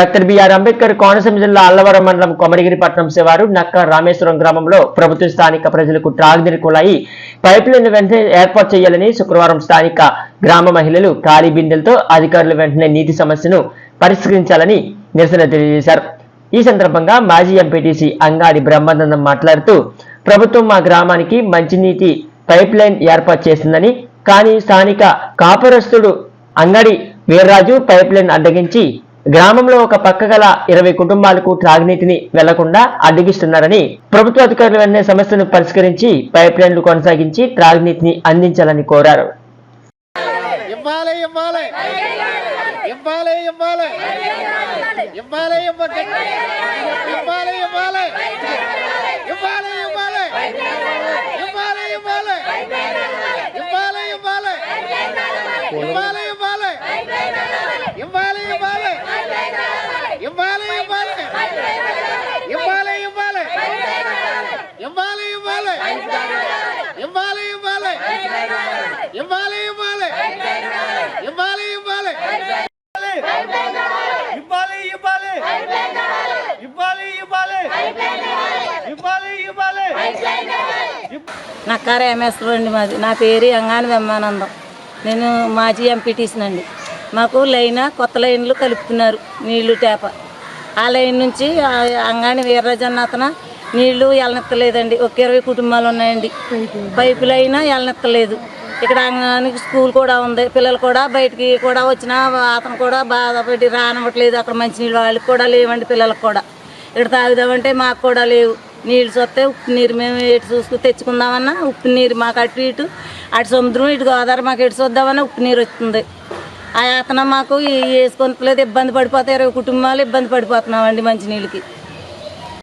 Doctor BR Ambedkar Konaseema జిల్లా అల్లవరం మండలం కొమరగిరిపట్నం శివారు నక్క రామేశ్వరం గ్రామంలో ప్రభుత్వ స్థానిక ప్రజలకు త్రాగునీరు కుళాయి పైప్ లైన్ వెంటనే ఏర్పాటు చేయాలని శుక్రవారం స్థానిక గ్రామ మహిళలు ఖాళీ బిందెలతో అధికారులు వెంటనే నీటి సమస్యను పరిష్కరించాలని నిరసన తెలియజేశారు. ఈ సందర్భంగా మాజీ ఎంపీటీసీ అంగాడి బ్రహ్మానందం మాట్లాడుతూ ప్రభుత్వం మా గ్రామానికి మంచినీటి పైప్ లైన్ ఏర్పాటు చేసిందని కానీ స్థానిక కాపురస్తుడు అంగడి వీర్రాజు పైప్ లైన్ అడ్డగించి గ్రామంలో ఒక పక్క గల ఇరవై కుటుంబాలకు త్రాగునీటిని వెళ్ళకుండా అడ్డగిస్తున్నారని ప్రభుత్వ అధికారులు వెంటనే సమస్యను పరిష్కరించి పైప్ లైన్లు కొనసాగించి త్రాగునీటిని అందించాలని కోరారు. ఇవ్వాలి నా కారు ఎంఎస్లో అండి మాది. నా పేరు అంగాని బ్రహ్మానందం నేను మాజీ ఎంపీటీసీనండి మాకు లైన్ కొత్త లైన్లు కలుపుతున్నారు. నీళ్ళు టేప ఆ లైన్ నుంచి అంగాని వీర్రాజన్న అతను నీళ్ళు వెళ్ళనెత్తలేదండి ఒక ఇరవై కుటుంబాలు ఉన్నాయండి. పైపు లైన్ వెళ్ళనెత్తలేదు ఇక్కడ అంగానికి స్కూల్ కూడా ఉంది. పిల్లలు కూడా బయటికి కూడా వచ్చినా అతను కూడా బాధపడి రానివ్వట్లేదు. అక్కడ మంచినీళ్ళు వాళ్ళకి కూడా లేవండి పిల్లలకు కూడా. ఇక్కడ తాగుదామంటే మాకు కూడా లేవు. నీళ్ళు చూస్తే ఉప్పు నీరు మేము ఎటు చూసుకుని తెచ్చుకుందామన్నా ఉప్పు నీరు మాకు అటు ఇటు అటు సముద్రం ఇటు గోదావరి మాకు ఎటు చూద్దామన్నా ఉప్పు నీరు వస్తుంది. ఆ అతను మాకు వేసుకొని లేదు ఇబ్బంది పడిపోతే ఇరవై కుటుంబాలు ఇబ్బంది పడిపోతున్నామండి మంచినీళ్ళకి.